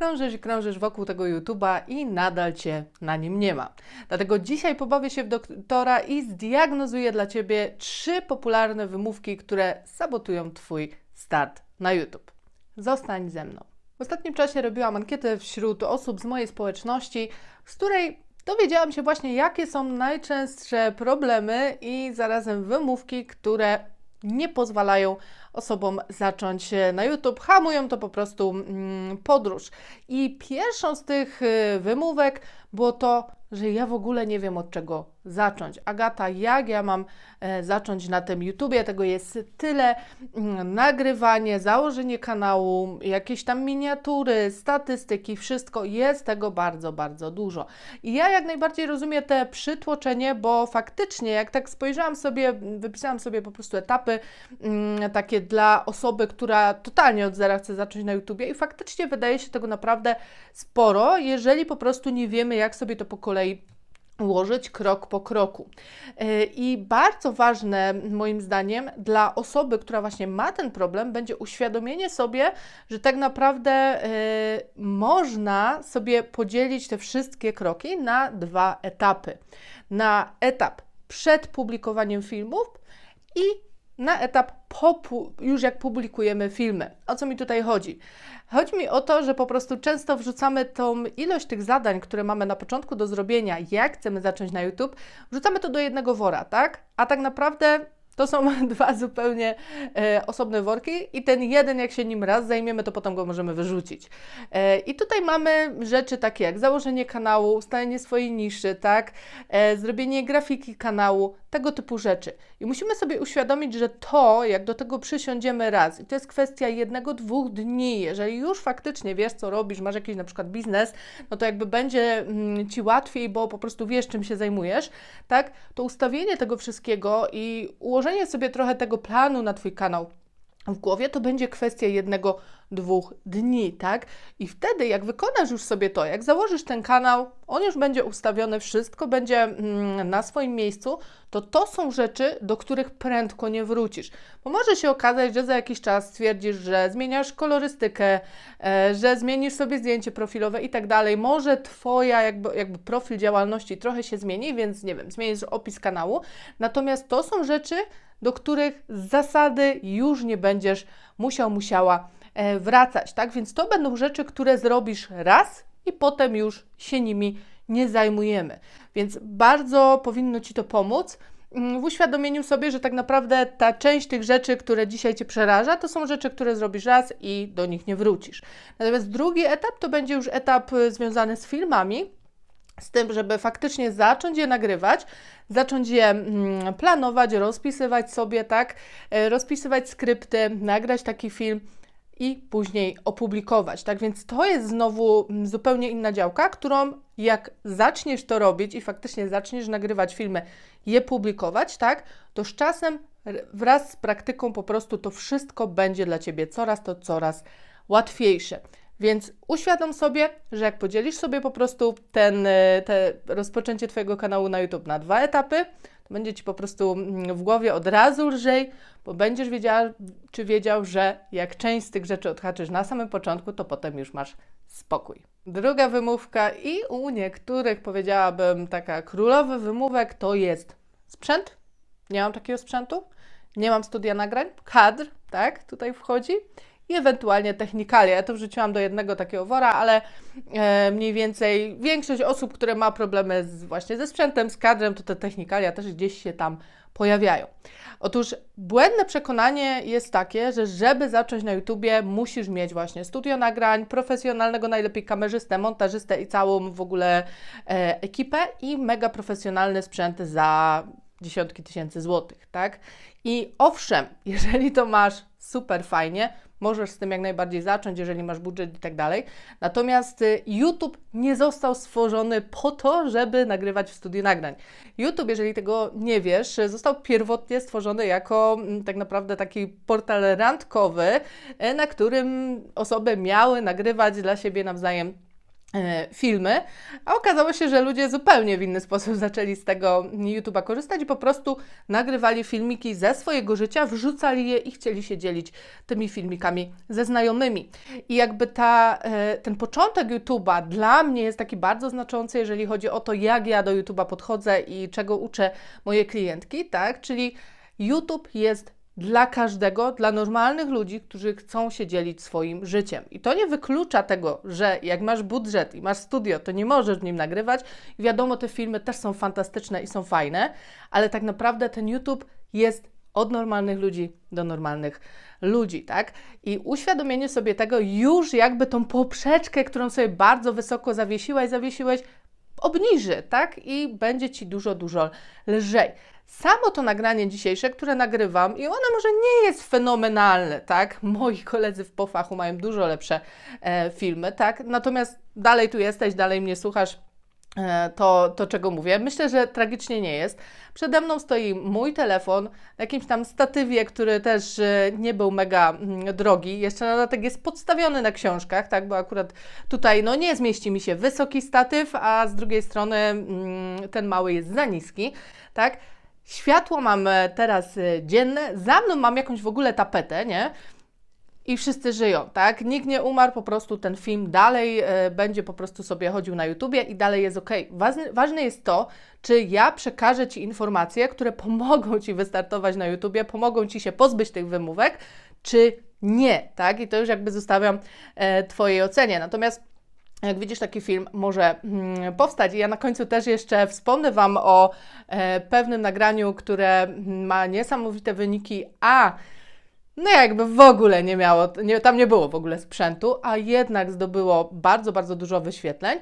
krążysz i krążysz wokół tego YouTube'a i nadal Cię na nim nie ma. Dlatego dzisiaj pobawię się w doktora i zdiagnozuję dla Ciebie trzy popularne wymówki, które sabotują Twój start na YouTube. Zostań ze mną. W ostatnim czasie robiłam ankietę wśród osób z mojej społeczności, z której dowiedziałam się właśnie, jakie są najczęstsze problemy i zarazem wymówki, które nie pozwalają osobom zacząć e, na YouTube, hamują to po prostu mm, podróż. I pierwszą z tych y, wymówek było to, że ja w ogóle nie wiem od czego zacząć. Agata, jak ja mam e, zacząć na tym YouTubie? Tego jest tyle. Mm, nagrywanie, założenie kanału, jakieś tam miniatury, statystyki, wszystko jest tego bardzo, bardzo dużo. I ja jak najbardziej rozumiem te przytłoczenie, bo faktycznie, jak tak spojrzałam sobie, wypisałam sobie po prostu etapy mm, dla osoby, która totalnie od zera chce zacząć na YouTubie i faktycznie wydaje się tego naprawdę sporo, jeżeli po prostu nie wiemy, jak sobie to po kolei ułożyć krok po kroku. E, I bardzo ważne, moim zdaniem, dla osoby, która właśnie ma ten problem, będzie uświadomienie sobie, że tak naprawdę y, można sobie podzielić te wszystkie kroki na dwa etapy. Na etap przed publikowaniem filmów i na etap już jak publikujemy filmy. O co mi tutaj chodzi? Chodzi mi o to, że po prostu często wrzucamy tą ilość tych zadań, które mamy na początku do zrobienia, jak chcemy zacząć na YouTube, wrzucamy to do jednego wora, tak? A tak naprawdę to są dwa zupełnie e, osobne worki i ten jeden, jak się nim raz zajmiemy, to potem go możemy wyrzucić. E, I tutaj mamy rzeczy takie jak założenie kanału, ustalenie swojej niszy, tak, e, zrobienie grafiki kanału, tego typu rzeczy. I musimy sobie uświadomić, że to, jak do tego przysiądziemy raz, i to jest kwestia jednego, dwóch dni, jeżeli już faktycznie wiesz, co robisz, masz jakiś na przykład biznes, no to jakby będzie mm, Ci łatwiej, bo po prostu wiesz, czym się zajmujesz, tak, to ustawienie tego wszystkiego i ułożenie sobie trochę tego planu na Twój kanał, w głowie, to będzie kwestia jednego, dwóch dni, tak? I wtedy, jak wykonasz już sobie to, jak założysz ten kanał, on już będzie ustawiony, wszystko będzie mm, na swoim miejscu, to to są rzeczy, do których prędko nie wrócisz. Bo może się okazać, że za jakiś czas stwierdzisz, że zmieniasz kolorystykę, e, że zmienisz sobie zdjęcie profilowe i tak dalej. Może Twoja jakby, jakby profil działalności trochę się zmieni, więc nie wiem, zmienisz opis kanału. Natomiast to są rzeczy, do których z zasady już nie będziesz musiał, musiała e, wracać, tak? Więc to będą rzeczy, które zrobisz raz i potem już się nimi nie zajmujemy. Więc bardzo powinno Ci to pomóc mm, w uświadomieniu sobie, że tak naprawdę ta część tych rzeczy, które dzisiaj Cię przeraża, to są rzeczy, które zrobisz raz i do nich nie wrócisz. Natomiast drugi etap to będzie już etap y, związany z filmami, z tym, żeby faktycznie zacząć je nagrywać, zacząć je mm, planować, rozpisywać sobie, tak, e, rozpisywać skrypty, nagrać taki film i później opublikować. Tak więc to jest znowu mm, zupełnie inna działka, którą jak zaczniesz to robić i faktycznie zaczniesz nagrywać filmy, je publikować, tak, to z czasem wraz z praktyką po prostu to wszystko będzie dla Ciebie coraz to coraz łatwiejsze. Więc uświadom sobie, że jak podzielisz sobie po prostu ten, e, te rozpoczęcie Twojego kanału na YouTube na dwa etapy, to będzie Ci po prostu mm, w głowie od razu lżej, bo będziesz wiedziała, czy wiedział, że jak część z tych rzeczy odhaczysz na samym początku, to potem już masz spokój. Druga wymówka i u niektórych powiedziałabym taka królowy wymówek to jest sprzęt. Nie mam takiego sprzętu. Nie mam studia nagrań, kadr, tak, tutaj wchodzi i ewentualnie technikalia. Ja to wrzuciłam do jednego takiego wora, ale e, mniej więcej większość osób, które ma problemy z, właśnie ze sprzętem, z kadrem, to te technikalia też gdzieś się tam pojawiają. Otóż błędne przekonanie jest takie, że żeby zacząć na YouTubie, musisz mieć właśnie studio nagrań, profesjonalnego najlepiej kamerzystę, montażystę i całą w ogóle e, ekipę i mega profesjonalny sprzęt za dziesiątki tysięcy złotych, tak? I owszem, jeżeli to masz super fajnie, możesz z tym jak najbardziej zacząć, jeżeli masz budżet i tak dalej. Natomiast y, YouTube nie został stworzony po to, żeby nagrywać w studiu nagrań. YouTube, jeżeli tego nie wiesz, został pierwotnie stworzony jako mm, tak naprawdę taki portal randkowy, y, na którym osoby miały nagrywać dla siebie nawzajem filmy, a okazało się, że ludzie zupełnie w inny sposób zaczęli z tego YouTube'a korzystać i po prostu nagrywali filmiki ze swojego życia, wrzucali je i chcieli się dzielić tymi filmikami ze znajomymi. I jakby ta, e, ten początek YouTube'a dla mnie jest taki bardzo znaczący, jeżeli chodzi o to, jak ja do YouTube'a podchodzę i czego uczę moje klientki, tak? Czyli YouTube jest dla każdego, dla normalnych ludzi, którzy chcą się dzielić swoim życiem. I to nie wyklucza tego, że jak masz budżet i masz studio, to nie możesz w nim nagrywać. I wiadomo, te filmy też są fantastyczne i są fajne, ale tak naprawdę ten YouTube jest od normalnych ludzi do normalnych ludzi, tak? I uświadomienie sobie tego już jakby tą poprzeczkę, którą sobie bardzo wysoko zawiesiłaś, zawiesiłeś, obniży, tak? I będzie Ci dużo, dużo lżej. Samo to nagranie dzisiejsze, które nagrywam, i ono może nie jest fenomenalne, tak? Moi koledzy w pofachu mają dużo lepsze e, filmy, tak? Natomiast dalej tu jesteś, dalej mnie słuchasz, e, to, to czego mówię. Myślę, że tragicznie nie jest. Przede mną stoi mój telefon na jakimś tam statywie, który też e, nie był mega mm, drogi. Jeszcze na dodatek jest podstawiony na książkach, tak? Bo akurat tutaj no, nie zmieści mi się wysoki statyw, a z drugiej strony mm, ten mały jest za niski, tak? Światło mam teraz e, dzienne, za mną mam jakąś w ogóle tapetę, nie? I wszyscy żyją, tak? Nikt nie umarł, po prostu ten film dalej e, będzie po prostu sobie chodził na YouTubie i dalej jest ok. Ważne, ważne jest to, czy ja przekażę Ci informacje, które pomogą Ci wystartować na YouTubie, pomogą Ci się pozbyć tych wymówek, czy nie, tak? I to już jakby zostawiam e, Twojej ocenie. Natomiast jak widzisz, taki film może mm, powstać. I ja na końcu też jeszcze wspomnę Wam o e, pewnym nagraniu, które ma niesamowite wyniki, a no jakby w ogóle nie miało, nie, tam nie było w ogóle sprzętu, a jednak zdobyło bardzo, bardzo dużo wyświetleń.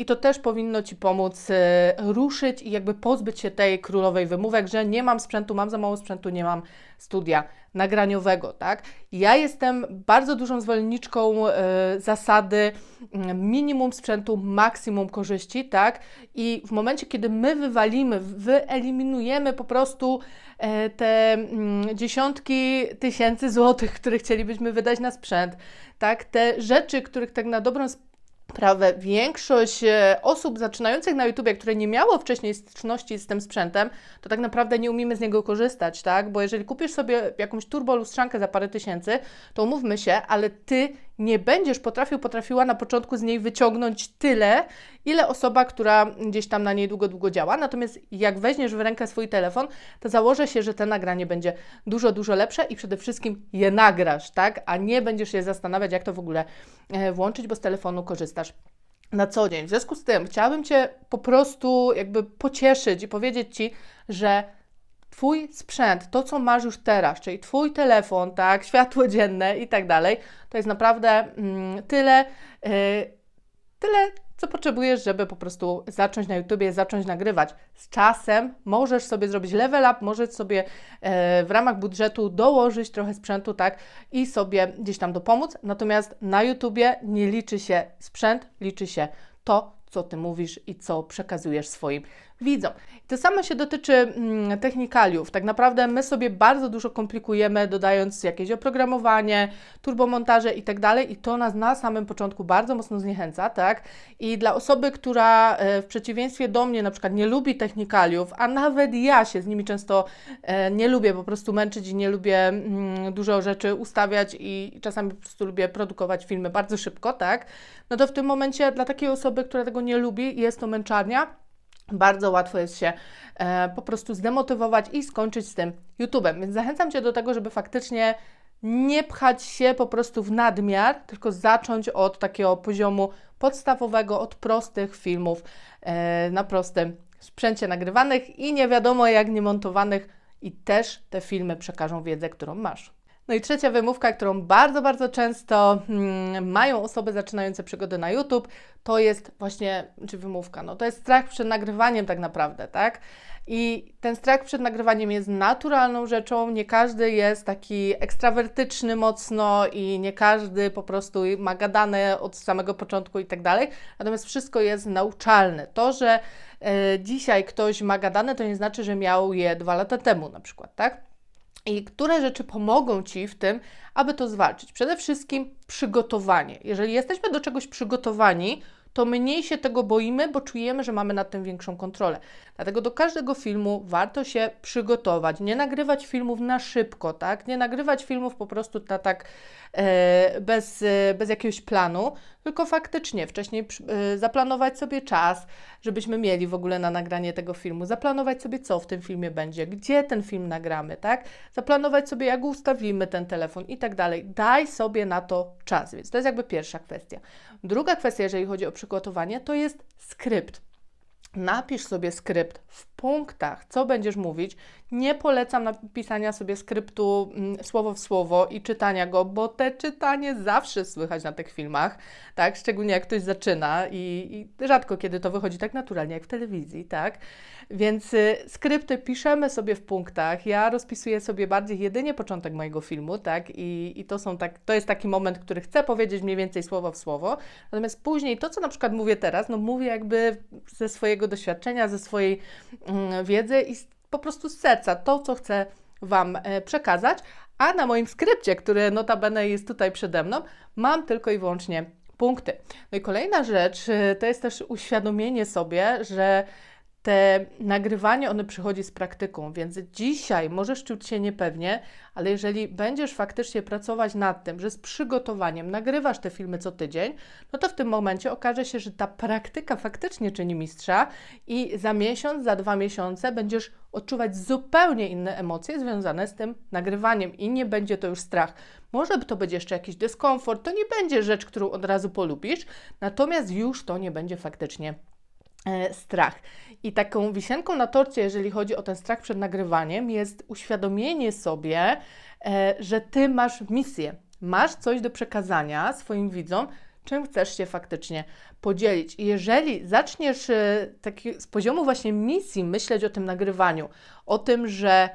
I to też powinno Ci pomóc e, ruszyć i jakby pozbyć się tej królowej wymówek, że nie mam sprzętu, mam za mało sprzętu, nie mam studia nagraniowego, tak? Ja jestem bardzo dużą zwolenniczką e, zasady mm, minimum sprzętu, maksimum korzyści, tak? I w momencie, kiedy my wywalimy, wyeliminujemy po prostu e, te mm, dziesiątki tysięcy złotych, które chcielibyśmy wydać na sprzęt, tak? Te rzeczy, których tak na dobrą sprawę Prawie większość e, osób zaczynających na YouTube, które nie miało wcześniej styczności z tym sprzętem, to tak naprawdę nie umiemy z niego korzystać, tak? Bo jeżeli kupisz sobie jakąś turbo lustrzankę za parę tysięcy, to umówmy się, ale ty nie będziesz potrafił, potrafiła na początku z niej wyciągnąć tyle, ile osoba, która gdzieś tam na niej długo, długo działa. Natomiast jak weźmiesz w rękę swój telefon, to założę się, że to nagranie będzie dużo, dużo lepsze i przede wszystkim je nagrasz, tak? A nie będziesz się zastanawiać, jak to w ogóle e, włączyć, bo z telefonu korzystasz na co dzień. W związku z tym chciałabym Cię po prostu jakby pocieszyć i powiedzieć Ci, że Twój sprzęt, to co masz już teraz, czyli Twój telefon, tak, światło dzienne i tak dalej, to jest naprawdę mm, tyle, yy, tyle, co potrzebujesz, żeby po prostu zacząć na YouTubie, zacząć nagrywać. Z czasem możesz sobie zrobić level up, możesz sobie e, w ramach budżetu dołożyć trochę sprzętu, tak, i sobie gdzieś tam dopomóc. Natomiast na YouTubie nie liczy się sprzęt, liczy się to, co ty mówisz i co przekazujesz swoim widzą. To samo się dotyczy mm, technikaliów. Tak naprawdę my sobie bardzo dużo komplikujemy, dodając jakieś oprogramowanie, turbomontaże i tak i to nas na samym początku bardzo mocno zniechęca, tak? I dla osoby, która e, w przeciwieństwie do mnie na przykład nie lubi technikaliów, a nawet ja się z nimi często e, nie lubię po prostu męczyć i nie lubię mm, dużo rzeczy ustawiać i czasami po prostu lubię produkować filmy bardzo szybko, tak? No to w tym momencie dla takiej osoby, która tego nie lubi, jest to męczarnia bardzo łatwo jest się e, po prostu zdemotywować i skończyć z tym YouTube'em. Więc zachęcam Cię do tego, żeby faktycznie nie pchać się po prostu w nadmiar, tylko zacząć od takiego poziomu podstawowego, od prostych filmów e, na prostym sprzęcie nagrywanych i nie wiadomo jak nie montowanych i też te filmy przekażą wiedzę, którą masz. No i trzecia wymówka, którą bardzo, bardzo często hmm, mają osoby zaczynające przygody na YouTube, to jest właśnie, czy wymówka, no to jest strach przed nagrywaniem tak naprawdę, tak? I ten strach przed nagrywaniem jest naturalną rzeczą. Nie każdy jest taki ekstrawertyczny mocno i nie każdy po prostu ma gadane od samego początku i tak dalej. Natomiast wszystko jest nauczalne. To, że e, dzisiaj ktoś ma gadane, to nie znaczy, że miał je dwa lata temu na przykład, tak? I które rzeczy pomogą Ci w tym, aby to zwalczyć? Przede wszystkim przygotowanie. Jeżeli jesteśmy do czegoś przygotowani, to mniej się tego boimy, bo czujemy, że mamy nad tym większą kontrolę. Dlatego do każdego filmu warto się przygotować, nie nagrywać filmów na szybko, tak? Nie nagrywać filmów po prostu na tak bez, e, bez jakiegoś planu, tylko faktycznie wcześniej e, zaplanować sobie czas, żebyśmy mieli w ogóle na nagranie tego filmu, zaplanować sobie, co w tym filmie będzie, gdzie ten film nagramy, tak? Zaplanować sobie, jak ustawimy ten telefon i tak dalej. Daj sobie na to czas, więc to jest jakby pierwsza kwestia. Druga kwestia, jeżeli chodzi o przygotowanie, to jest skrypt. Napisz sobie skrypt w punktach, co będziesz mówić. Nie polecam napisania sobie skryptu mm, słowo w słowo i czytania go, bo te czytanie zawsze słychać na tych filmach, tak? Szczególnie jak ktoś zaczyna i, i rzadko kiedy to wychodzi tak naturalnie jak w telewizji, tak? Więc y, skrypty piszemy sobie w punktach. Ja rozpisuję sobie bardziej jedynie początek mojego filmu, tak? I, i to, są tak, to jest taki moment, który chcę powiedzieć mniej więcej słowo w słowo. Natomiast później to, co na przykład mówię teraz, no mówię jakby ze swojego doświadczenia, ze swojej mm, wiedzy i po prostu z serca to, co chcę Wam e, przekazać, a na moim skrypcie, który notabene jest tutaj przede mną, mam tylko i wyłącznie punkty. No i kolejna rzecz e, to jest też uświadomienie sobie, że te nagrywanie, one przychodzi z praktyką, więc dzisiaj możesz czuć się niepewnie, ale jeżeli będziesz faktycznie pracować nad tym, że z przygotowaniem nagrywasz te filmy co tydzień, no to w tym momencie okaże się, że ta praktyka faktycznie czyni mistrza i za miesiąc, za dwa miesiące będziesz odczuwać zupełnie inne emocje związane z tym nagrywaniem i nie będzie to już strach. Może to będzie jeszcze jakiś dyskomfort, to nie będzie rzecz, którą od razu polubisz, natomiast już to nie będzie faktycznie strach. I taką wisienką na torcie, jeżeli chodzi o ten strach przed nagrywaniem, jest uświadomienie sobie, e, że ty masz misję, masz coś do przekazania swoim widzom, czym chcesz się faktycznie podzielić. I jeżeli zaczniesz e, taki, z poziomu właśnie misji myśleć o tym nagrywaniu, o tym, że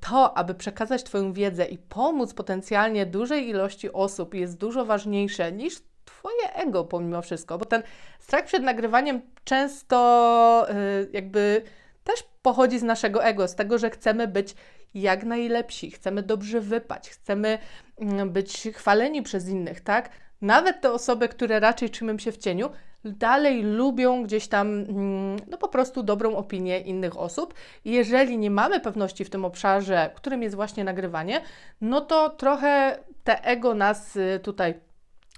to, aby przekazać Twoją wiedzę i pomóc potencjalnie dużej ilości osób jest dużo ważniejsze niż Twoje ego pomimo wszystko, bo ten strach przed nagrywaniem często yy, jakby też pochodzi z naszego ego, z tego, że chcemy być jak najlepsi, chcemy dobrze wypać, chcemy yy, być chwaleni przez innych, tak? Nawet te osoby, które raczej trzymają się w cieniu, dalej lubią gdzieś tam, mm, no po prostu dobrą opinię innych osób. Jeżeli nie mamy pewności w tym obszarze, którym jest właśnie nagrywanie, no to trochę te ego nas y, tutaj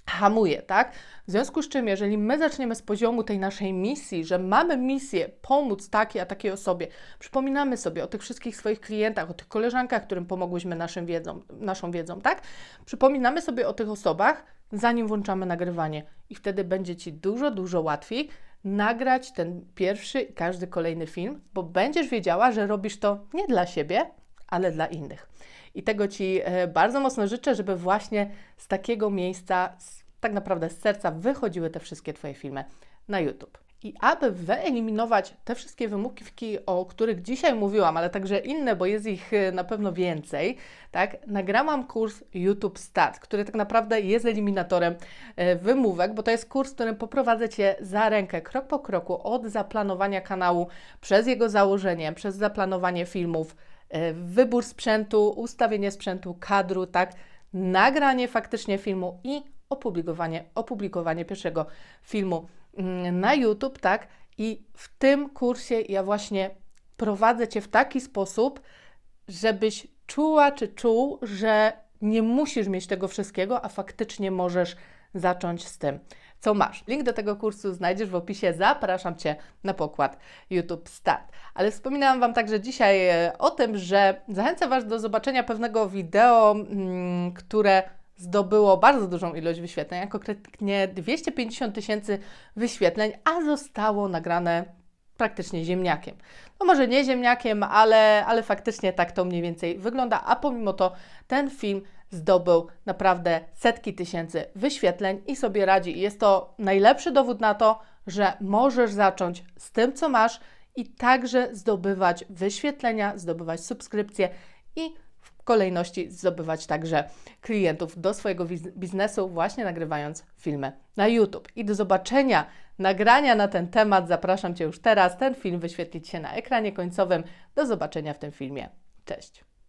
hamuje, tak? W związku z czym, jeżeli my zaczniemy z poziomu tej naszej misji, że mamy misję pomóc takiej a takiej osobie, przypominamy sobie o tych wszystkich swoich klientach, o tych koleżankach, którym pomogłyśmy naszym wiedzą, naszą wiedzą, tak? Przypominamy sobie o tych osobach, zanim włączamy nagrywanie i wtedy będzie Ci dużo, dużo łatwiej nagrać ten pierwszy i każdy kolejny film, bo będziesz wiedziała, że robisz to nie dla siebie, ale dla innych. I tego Ci e, bardzo mocno życzę, żeby właśnie z takiego miejsca, tak naprawdę z serca, wychodziły te wszystkie Twoje filmy na YouTube. I aby wyeliminować te wszystkie wymówki, o których dzisiaj mówiłam, ale także inne, bo jest ich e, na pewno więcej, tak, nagrałam kurs YouTube Start, który tak naprawdę jest eliminatorem e, wymówek, bo to jest kurs, w którym poprowadzę Cię za rękę, krok po kroku, od zaplanowania kanału, przez jego założenie, przez zaplanowanie filmów, wybór sprzętu, ustawienie sprzętu, kadru, tak, nagranie faktycznie filmu i opublikowanie, opublikowanie pierwszego filmu mm, na YouTube, tak. I w tym kursie ja właśnie prowadzę Cię w taki sposób, żebyś czuła czy czuł, że nie musisz mieć tego wszystkiego, a faktycznie możesz zacząć z tym co masz. Link do tego kursu znajdziesz w opisie. Zapraszam Cię na pokład YouTube Start. Ale wspominałam Wam także dzisiaj e, o tym, że zachęcam Was do zobaczenia pewnego wideo, mm, które zdobyło bardzo dużą ilość wyświetleń, a konkretnie 250 tysięcy wyświetleń, a zostało nagrane praktycznie ziemniakiem. No może nie ziemniakiem, ale, ale faktycznie tak to mniej więcej wygląda, a pomimo to ten film zdobył naprawdę setki tysięcy wyświetleń i sobie radzi. Jest to najlepszy dowód na to, że możesz zacząć z tym, co masz i także zdobywać wyświetlenia, zdobywać subskrypcje i w kolejności zdobywać także klientów do swojego biznesu, właśnie nagrywając filmy na YouTube. I do zobaczenia nagrania na ten temat zapraszam Cię już teraz. Ten film wyświetlić się na ekranie końcowym. Do zobaczenia w tym filmie. Cześć.